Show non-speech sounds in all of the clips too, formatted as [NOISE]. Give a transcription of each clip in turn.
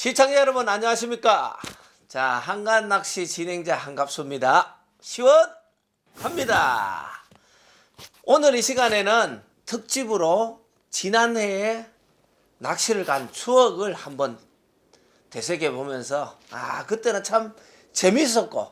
시청자 여러분 안녕하십니까? 자 한간 낚시 진행자 한갑수입니다. 시원합니다. 오늘 이 시간에는 특집으로 지난해에 낚시를 간 추억을 한번 되새겨 보면서 아 그때는 참 재밌었고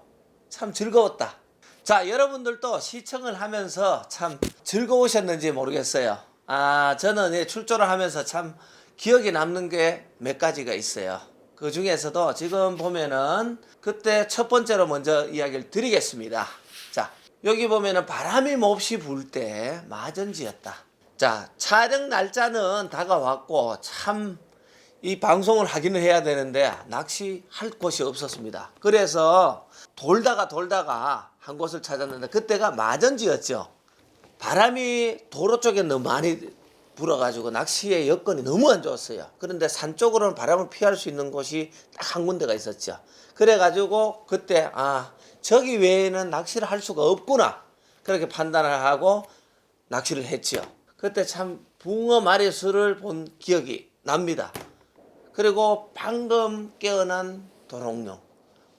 참 즐거웠다. 자 여러분들도 시청을 하면서 참 즐거우셨는지 모르겠어요. 아 저는 예, 출조를 하면서 참 기억에 남는 게 몇 가지가 있어요. 그 중에서도 지금 보면은 그때 첫 번째로 먼저 이야기를 드리겠습니다. 자 여기 보면은 바람이 몹시 불 때 마전지였다. 자 촬영 날짜는 다가왔고 참 이 방송을 하기는 해야 되는데 낚시할 곳이 없었습니다. 그래서 돌다가 돌다가 한 곳을 찾았는데 그때가 마전지였죠. 바람이 도로 쪽에 너무 많이 불어가지고 낚시의 여건이 너무 안 좋았어요. 그런데 산 쪽으로는 바람을 피할 수 있는 곳이 딱 한 군데가 있었죠. 그래가지고 그때 아 저기 외에는 낚시를 할 수가 없구나 그렇게 판단을 하고 낚시를 했죠. 그때 참 붕어 마리수를 본 기억이 납니다. 그리고 방금 깨어난 도롱뇽.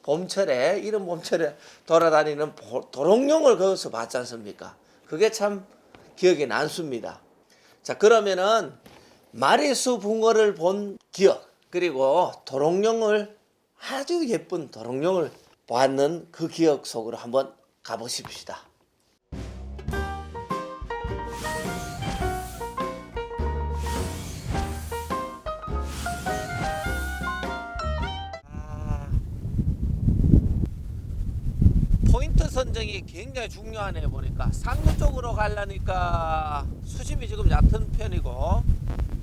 봄철에 이런 봄철에 돌아다니는 보- 도롱뇽을 거기서 봤지 않습니까? 그게 참 기억에 남습니다. 자 그러면은 마리수 붕어를 본 기억 그리고 도롱뇽을 아주 예쁜 도롱뇽을 봤는 그 기억 속으로 한번 가보십시다. 굉장히 중요하네 보니까. 상류 쪽으로 가려니까 수심이 지금 얕은 편이고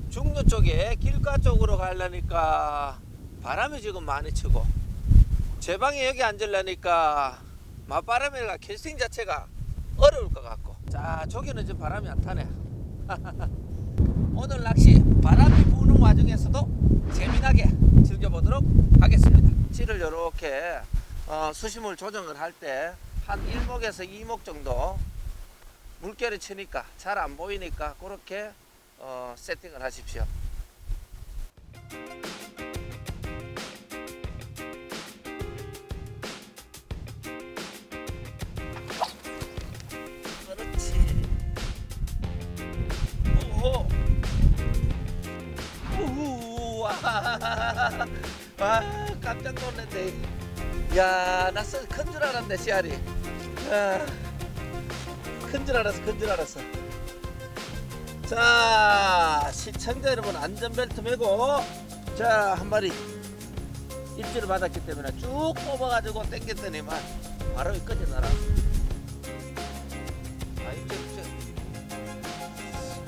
중류 쪽에 길가 쪽으로 가려니까 바람이 지금 많이 치고 제 방에 여기 앉으려니까 맞바람이라 캐스팅 자체가 어려울 것 같고. 자 저기는 지금 바람이 안 타네. [LAUGHS] 오늘 낚시 바람이 부는 와중에서도 재미나게 즐겨보도록 하겠습니다. 실을 이렇게 어, 수심을 조정을 할때 한 1목에서 2목 정도 물결이 치니까 잘 안 보이니까 그렇게 어, 세팅을 하십시오. 그렇지. 오호. 우와. [LAUGHS] 아, 깜짝 놀랐네. 야, 나 큰 줄 알았네, 씨알이. 야, 큰줄 알았어, 큰 줄 알았어. 자, 시청자 여러분, 안전벨트 매고, 자, 한 마리 입질을 받았기 때문에 쭉 뽑아가지고 당겼더니만 바로 끝이 나라. 아, 입질, 입질.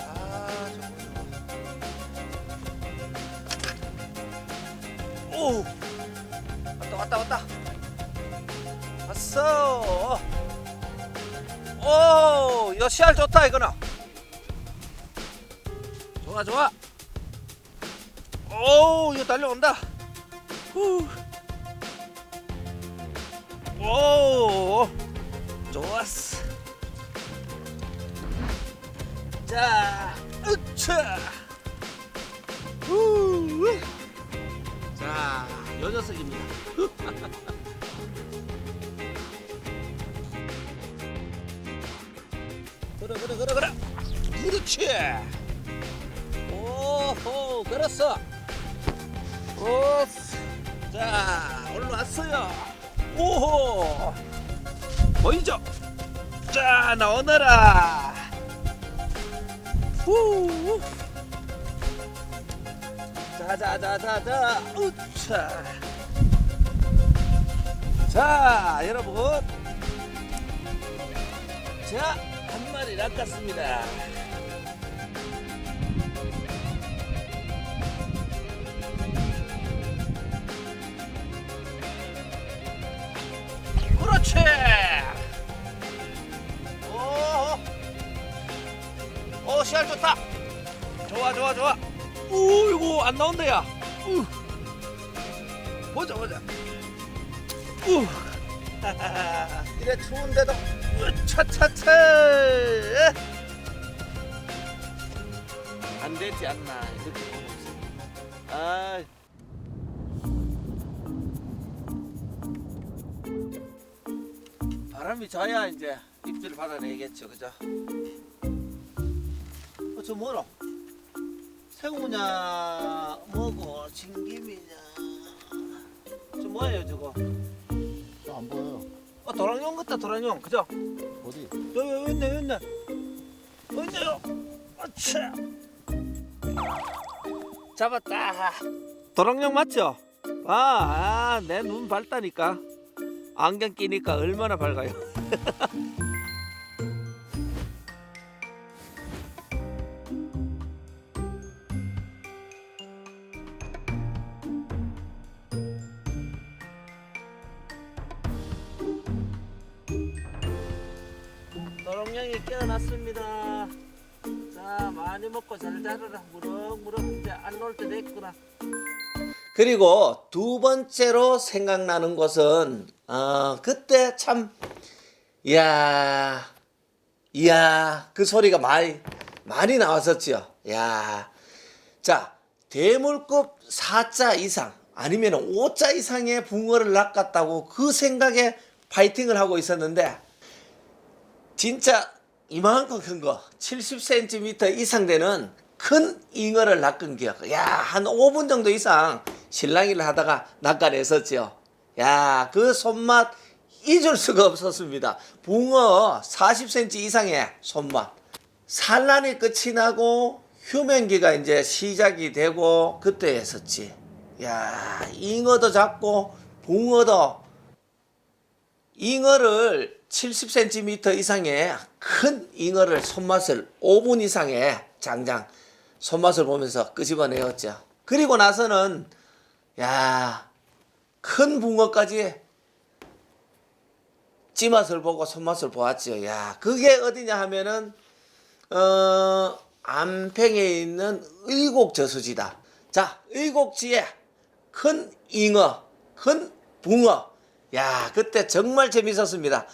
아, 정말. 오! 오, 이거 씨알 좋다 이거는. 좋아 좋아. 오, 이거 달려온다. 후. 오, 좋았어. 자, 으차. 후. 자, 요 녀석입니다. [LAUGHS] 그렇지 오호 그렇어 오스. 자 올라왔어요. 오호. 보이죠 자 나오너라. 후. 자 자 자 자 자. 우차. 자 여러분. 자, 한 마리 낚았습니다. 그렇지. 오, 오, 씨알 좋다. 좋아, 좋아, 좋아. 오, 이거 안 나온다 야. 우. 보자, 보자. 우. [LAUGHS] 이래 추운데도 차차차 안 되지 않나 이렇게 보고 있습니다. 아 바람이 져야 이제 입질을 받아내겠죠, 그죠? 어, 저 뭐노? 새우냐, 뭐고, 진김이냐? 저 뭐예요, 저거? 안 보여요. 어, 도랑용 같다, 도랑용, 그죠? 어디? 여기, 여기 있네, 여기 있네. 여기 있네요. 아차. 잡았다. 도랑용 맞죠? 아, 아 내 눈 밝다니까. 안경 끼니까 얼마나 밝아요. 도롱뇽이 깨어났습니다. 자, 많이 먹고 잘 자라라. 무럭무럭 이제 안 놀 때 됐구나. 그리고 두 번째로 생각나는 것은 어, 그때 참 이야 이야 그 소리가 많이 많이 나왔었죠. 야. 자, 대물급 4자 이상 아니면 5자 이상의 붕어를 낚았다고 그 생각에 파이팅을 하고 있었는데 진짜 이만큼 큰 거, 70cm 이상 되는 큰 잉어를 낚은 기억. 야, 한 5분 정도 이상 실랑이를 하다가 낚아냈었죠. 야, 그 손맛 잊을 수가 없었습니다. 붕어 40cm 이상의 손맛. 산란이 끝이 나고 휴면기가 이제 시작이 되고 그때 했었지. 야, 잉어도 잡고 붕어도 잉어를 70cm 이상의 큰 잉어를 손맛을 5분 이상의 장장 손맛을 보면서 끄집어내었죠. 그리고 나서는 야, 큰 붕어까지 찌맛을 보고 손맛을 보았죠. 야, 그게 어디냐 하면은 어, 안평에 있는 의곡 저수지다. 자, 의곡지에 큰 잉어, 큰 붕어. 야, 그때 정말 재밌었습니다.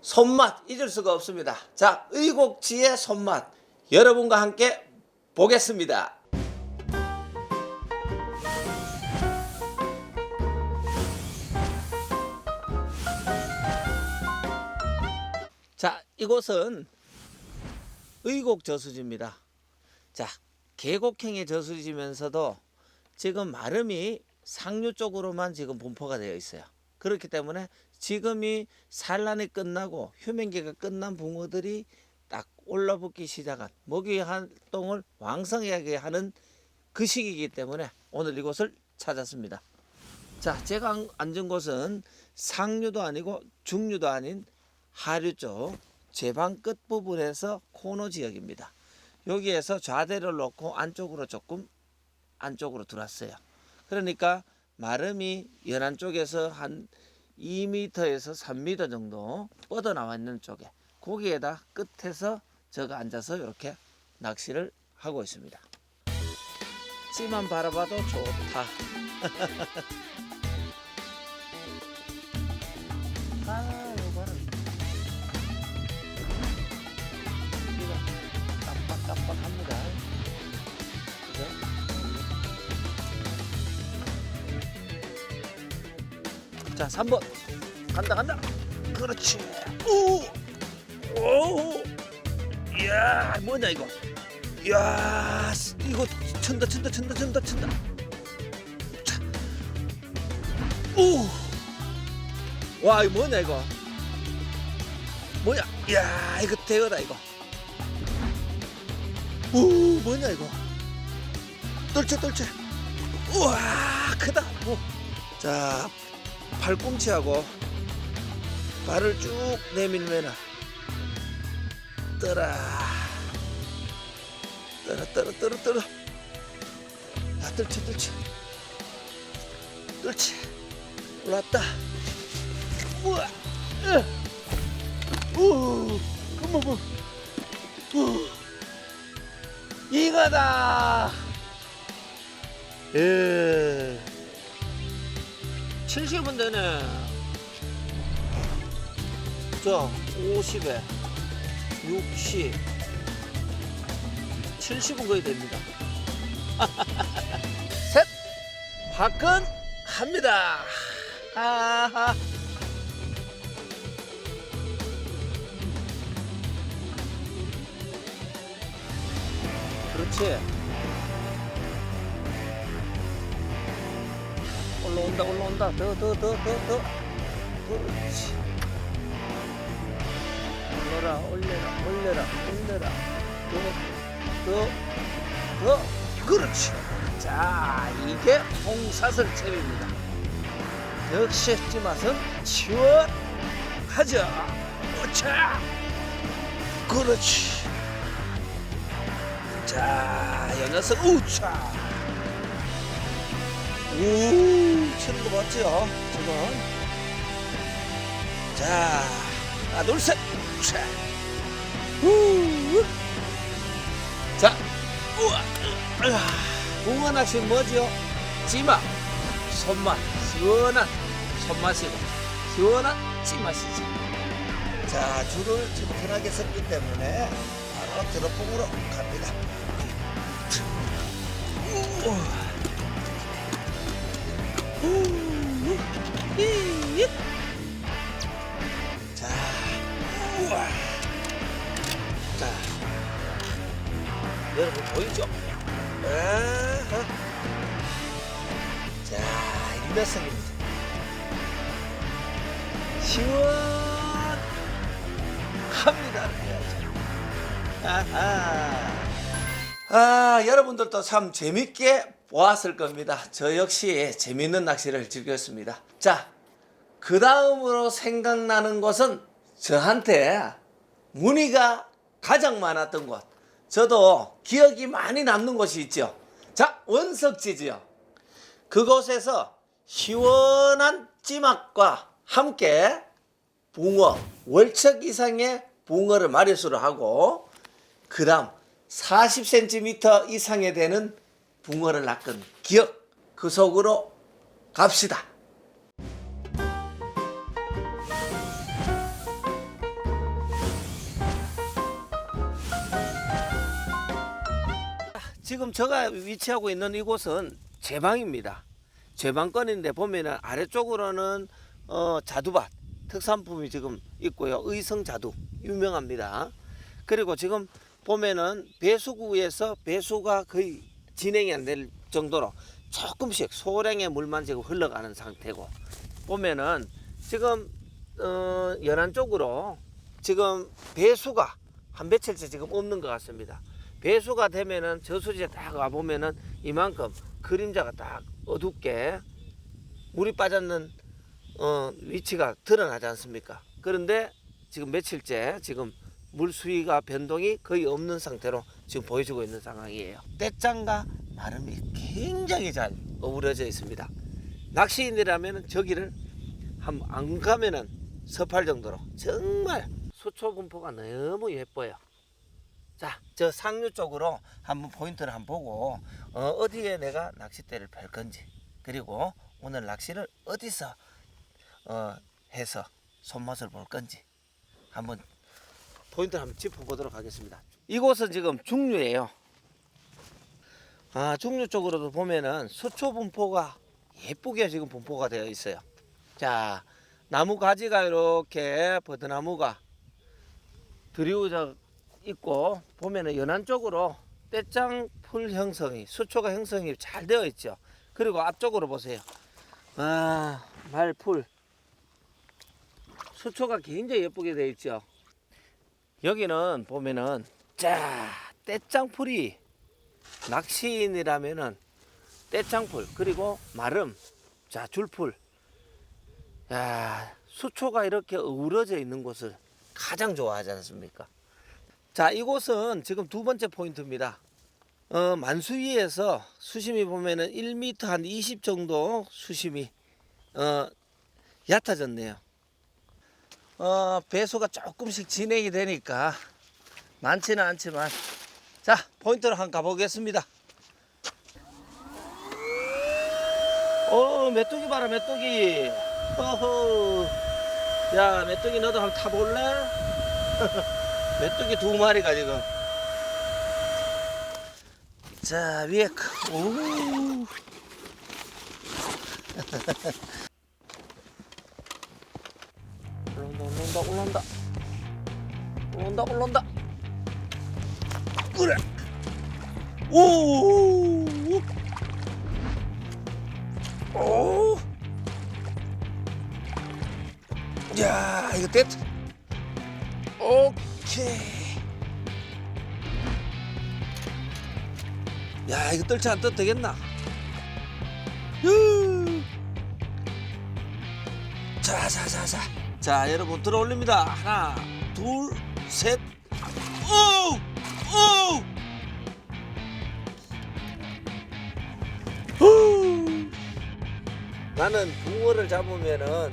손맛 잊을 수가 없습니다. 자, 의곡지의 손맛 여러분과 함께 보겠습니다. 이곳은 의곡 저수지입니다. 자, 계곡형의 저수지면서도 지금 마름이 상류 쪽으로만 지금 분포가 되어 있어요. 그렇기 때문에 지금이 산란이 끝나고 휴면기가 끝난 붕어들이 딱 올라붙기 시작한 먹이 활동을 왕성하게 하는 그 시기이기 때문에 오늘 이곳을 찾았습니다. 자, 제가 안- 앉은 곳은 상류도 아니고 중류도 아닌 하류 쪽 제 방 끝 부분에서 코너 지역입니다. 여기에서 좌대를 놓고 안쪽으로 조금 안쪽으로 들어왔어요. 그러니까 마름이 연안 쪽에서 한 2m에서 3m 정도 뻗어 나와 있는 쪽에 거기에다 끝에서 제가 앉아서 이렇게 낚시를 하고 있습니다. 찌만 바라봐도 좋다. [LAUGHS] 아, 자, 3번. 간다, 간다. 그렇지. 오! 오! 이야, 뭐냐, 이거. 이야, 이거 천다, 천다, 천다, 천다, 천다. 자. 오! 와, 이거 뭐냐, 이거. 뭐야? 이야, 이거 대거다, 이거. 오, 뭐냐, 이거. 떨쳐, 떨쳐. 우와, 크다. 오. 자, 팔꿈치하고 발을 쭉 내밀면은 떠라. 떠라 떠라 떠라 떠라. 야 떨치 떨치 떨치 올랐다. 우와. 우 그만 뭐 이거다. 예 70은 되네. 자, 50에 60, 70은 거의 됩니다. [LAUGHS] 셋! 박근 합니다. 아하. 그렇지. 올라온다, 올라온다. 더, 더, 더, 더, 더. 그렇지. 올려라, 올려라, 올려라, 올려라. 더, 더, 더. 그렇지. 자, 이게 홍사슬 채비입니다. 역시 이 맛은 시원하죠. 오차. 그렇지. 자, 이 녀석 우차. 우, 치는 거 봤죠? 지금. 자, 하나, 둘, 셋. 차. 우. 자, 우와. 붕어 낚시 뭐죠? 찌맛, 손맛, 시원한 손맛이고 시원한 찌맛이죠. 자, 줄을 튼튼하게 섰기 때문에 바로 드롭봉으로 갑니다. 우와. 자, 우와. 자, 여러분 보이죠? 아하. 자, 이 녀석입니다. 시원합니다. 아하. 아, 여러분들도 참 재밌게 보았을 겁니다. 저 역시 재밌는 낚시를 즐겼습니다. 자, 그 다음으로 생각나는 곳은 저한테 문의가 가장 많았던 곳. 저도 기억이 많이 남는 곳이 있죠. 자, 원석지지요. 그곳에서 시원한 찌맛과 함께 붕어, 월척 이상의 붕어를 마리수를 하고 그 다음 40cm 이상에 되는 붕어를 낚은 기억 그 속으로 갑시다. 지금 제가 위치하고 있는 이곳은 제방입니다. 제방권인데 보면은 아래쪽으로는 어, 자두밭 특산품이 지금 있고요. 의성 자두 유명합니다. 그리고 지금 보면은 배수구에서 배수가 거의 진행이 안 될 정도로 조금씩 소량의 물만 지금 흘러가는 상태고 보면은 지금 어, 연안 쪽으로 지금 배수가 한 며칠째 지금 없는 것 같습니다. 배수가 되면은 저수지에 딱 와보면은 이만큼 그림자가 딱 어둡게 물이 빠졌는 어, 위치가 드러나지 않습니까? 그런데 지금 며칠째 지금 물 수위가 변동이 거의 없는 상태로 지금 보여주고 있는 상황이에요. 떼짱과 마름이 굉장히 잘 어우러져 있습니다. 낚시인이라면 저기를 한 안 가면은 섭할 정도로 정말 수초 분포가 너무 예뻐요. 자, 저 상류 쪽으로 한번 포인트를 한번 보고 어, 디에 내가 낚싯대를 펼 건지 그리고 오늘 낚시를 어디서 어, 해서 손맛을 볼 건지 한번 포인트를 한번 짚어보도록 하겠습니다. 이곳은 지금 중류예요. 아, 중류 쪽으로도 보면은 수초 분포가 예쁘게 지금 분포가 되어 있어요. 자, 나무 가지가 이렇게 버드나무가 드리워져 있고 보면은 연안 쪽으로 떼짱 풀 형성이 수초가 형성이 잘 되어 있죠. 그리고 앞쪽으로 보세요. 아 말풀 수초가 굉장히 예쁘게 되어 있죠. 여기는 보면은 자 떼짱풀이 낚시인이라면은 떼짱풀 그리고 마름 자 줄풀 야 수초가 이렇게 어우러져 있는 곳을 가장 좋아하지 않습니까? 자, 이곳은 지금 두 번째 포인트입니다. 어, 만수위에서 수심이 보면은 1m 한 20 정도 수심이 어, 얕아졌네요. 어, 배수가 조금씩 진행이 되니까 많지는 않지만 자, 포인트로 한번 가보겠습니다. 어, 메뚜기 봐라, 메뚜기. 허허. 야, 메뚜기 너도 한번 타볼래? [LAUGHS] 메뚜기 두 마리가 지금. 자, 위에, 크- 오. [LAUGHS] 올라온다, 올라온다, 올라온다. 올라온다. 그래. 오! 오! 야, 이거 됐다. 오케이. 야, 이거 떨치 안 떠도 되겠나? 유. 자, 자, 자, 자. 자, 여러분 들어 올립니다. 하나, 둘, 셋. 오! 오! 후! 나는 붕어를 잡으면은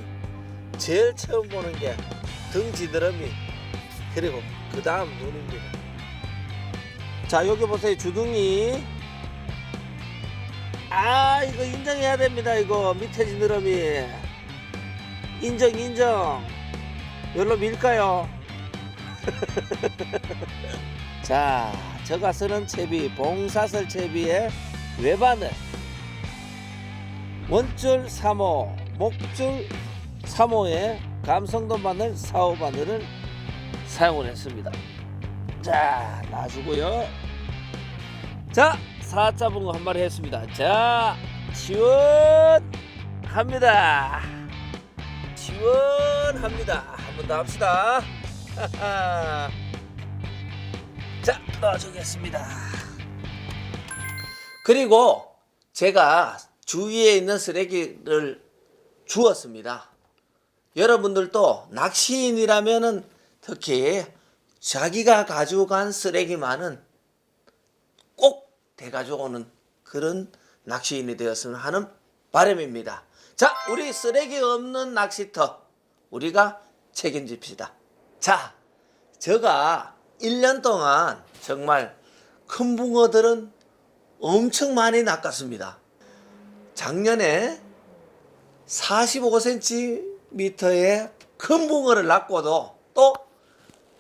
제일 처음 보는 게 등지드러미 그리고 그 다음 눈입니다. 자 여기 보세요 주둥이. 아 이거 인정해야 됩니다 이거 밑에 지느러미. 인정 인정. 열로 밀까요? [LAUGHS] 자 제가 쓰는 채비 봉사슬 채비의 외바늘 원줄 3호, 목줄 3호에 감성도 바늘 4호 바늘을 사용을 했습니다. 자, 놔주고요. 자, 사 잡은 거한 마리 했습니다. 자, 시원합니다. 시원합니다. 한 번 더 합시다. [LAUGHS] 자, 놔주겠습니다. 그리고 제가 주위에 있는 쓰레기를 주었습니다. 여러분들도 낚시인이라면은 특히 자기가 가져간 쓰레기만은 꼭 대가져오는 그런 낚시인이 되었으면 하는 바람입니다. 자, 우리 쓰레기 없는 낚시터 우리가 책임집시다. 자, 제가 1년 동안 정말 큰 붕어들은 엄청 많이 낚았습니다. 작년에 45cm의 큰 붕어를 낚고도 또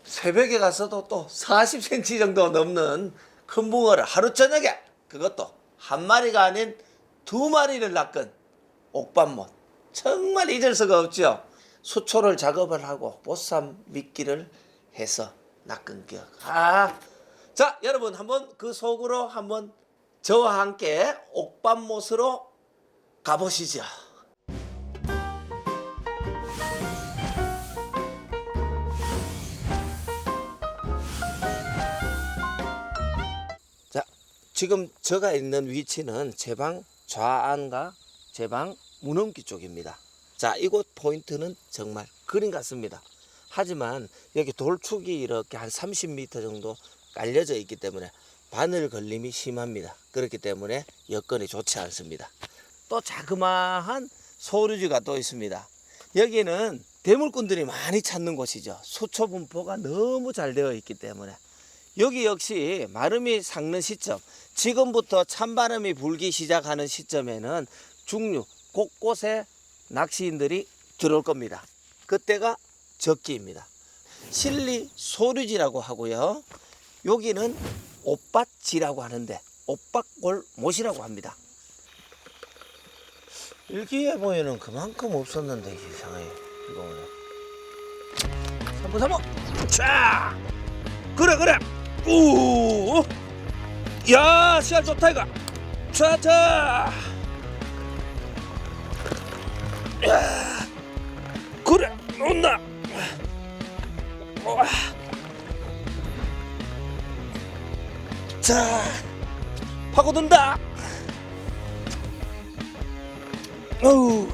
새벽에 가서도 또 40cm 정도 넘는 큰 붕어를 하루 저녁에 그것도 한 마리가 아닌 두 마리를 낚은 옥반못 정말 잊을 수가 없죠. 수초를 작업을 하고 보쌈 미끼를 해서 낚은 기억. 아, 자 여러분 한번 그 속으로 한번 저와 함께 옥반못으로 가보시죠. 자, 지금 제가 있는 위치는 제 방 좌안과 제 방 문음기 쪽입니다. 자, 이곳 포인트는 정말 그림 같습니다. 하지만 여기 돌축이 이렇게 한 30m 정도 깔려져 있기 때문에 바늘 걸림이 심합니다. 그렇기 때문에 여건이 좋지 않습니다. 또 자그마한 소류지가 또 있습니다. 여기는 대물꾼들이 많이 찾는 곳이죠. 수초 분포가 너무 잘 되어 있기 때문에 여기 역시 마름이 삭는 시점, 지금부터 찬바람이 불기 시작하는 시점에는 중류 곳곳에 낚시인들이 들어올 겁니다. 그때가 적기입니다. 실리 소류지라고 하고요. 여기는 옷밭지라고 하는데 옷밭골 못이라고 합니다. 일기예보에는 그만큼 없었는데 이상해 이거는. 3번 3번 자 그래 그래 오, 야 시야 좋다 이거. 자자. 와. 자, 파고든다. 어우.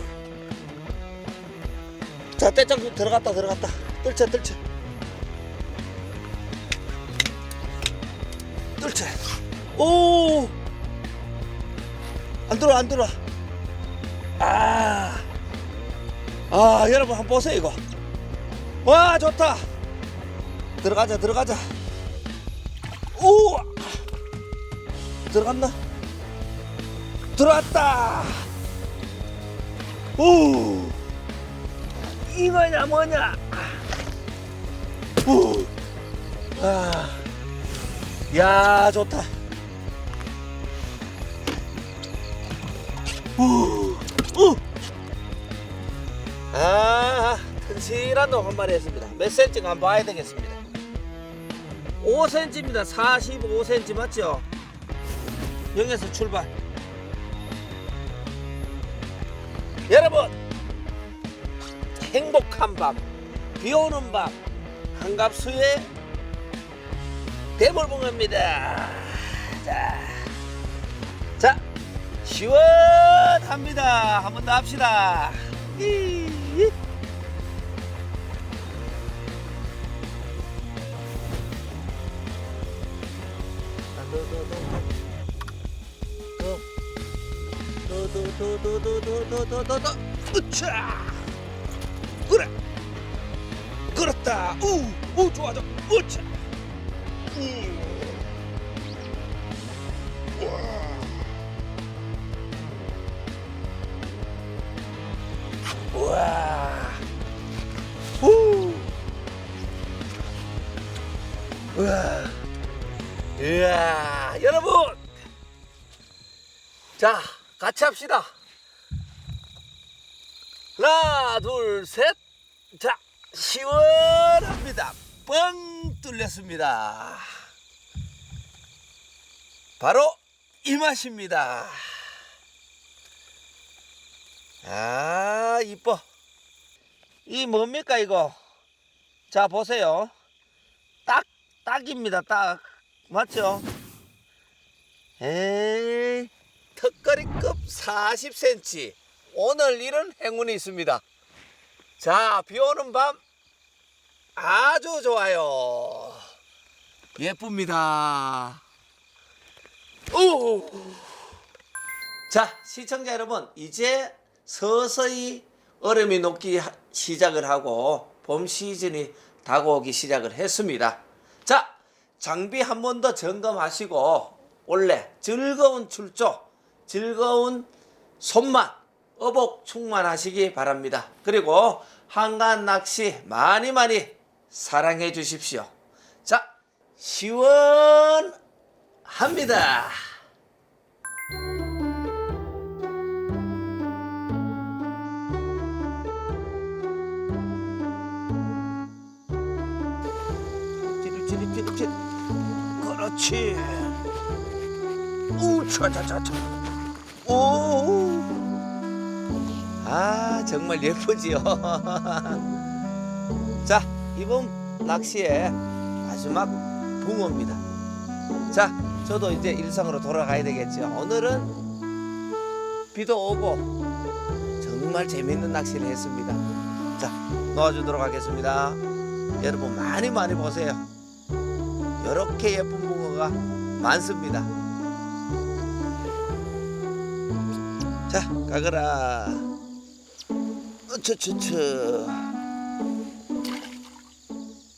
자, 떼짱 들어갔다 들어갔다. 뜰채 뜰채. 뜰채. 오. 안 들어 안 들어. 아. 아, 여러분 한번 보세요 이거. 와, 좋다. 들어가자 들어가자. 오. 들어갔나? 들어왔다. 오. 이거냐 뭐냐? 오. 아. 야, 좋다. 오. 오. 아, 놈한 마리 했습니다. 몇 센치가 한번 봐야 되겠습니다. 5cm입니다. 45cm 맞죠? 여기서 출발. 여러분, 행복한 밤, 비 오는 밤, 한갑수의 대물봉입니다. 자, 자, 시원합니다. 한번 더 합시다. 이, 이. 도도도도도도도도도도도 으차 그래 그렇다 우우 좋아 좋아 으차 음. 우와 우 우와 이야 여러분 자 같이 합시다. 하나 둘 셋 자 시원합니다. 뻥 뚫렸습니다. 바로 이 맛입니다. 아 이뻐. 이 뭡니까 이거? 자 보세요. 딱 딱입니다 딱. 맞죠? 에이 턱걸이급 40cm 오늘 일은 행운이 있습니다. 자 비오는 밤 아주 좋아요. 예쁩니다. 오. 자 시청자 여러분 이제 서서히 얼음이 녹기 하- 시작을 하고 봄 시즌이 다가오기 시작을 했습니다. 자 장비 한 번 더 점검하시고 원래 즐거운 출조 즐거운 손맛 어복 충만하시기 바랍니다. 그리고 한간 낚시 많이 많이 사랑해 주십시오. 자 시원합니다. 그렇지. 우차차차차 오. 아 정말 예쁘지요. [LAUGHS] 자 이번 낚시의 마지막 붕어입니다. 자 저도 이제 일상으로 돌아가야 되겠죠. 오늘은 비도 오고 정말 재밌는 낚시를 했습니다. 자 놓아주도록 하겠습니다. 여러분 많이 많이 보세요. 이렇게 예쁜 붕어가 많습니다. 자 가거라. 어처처처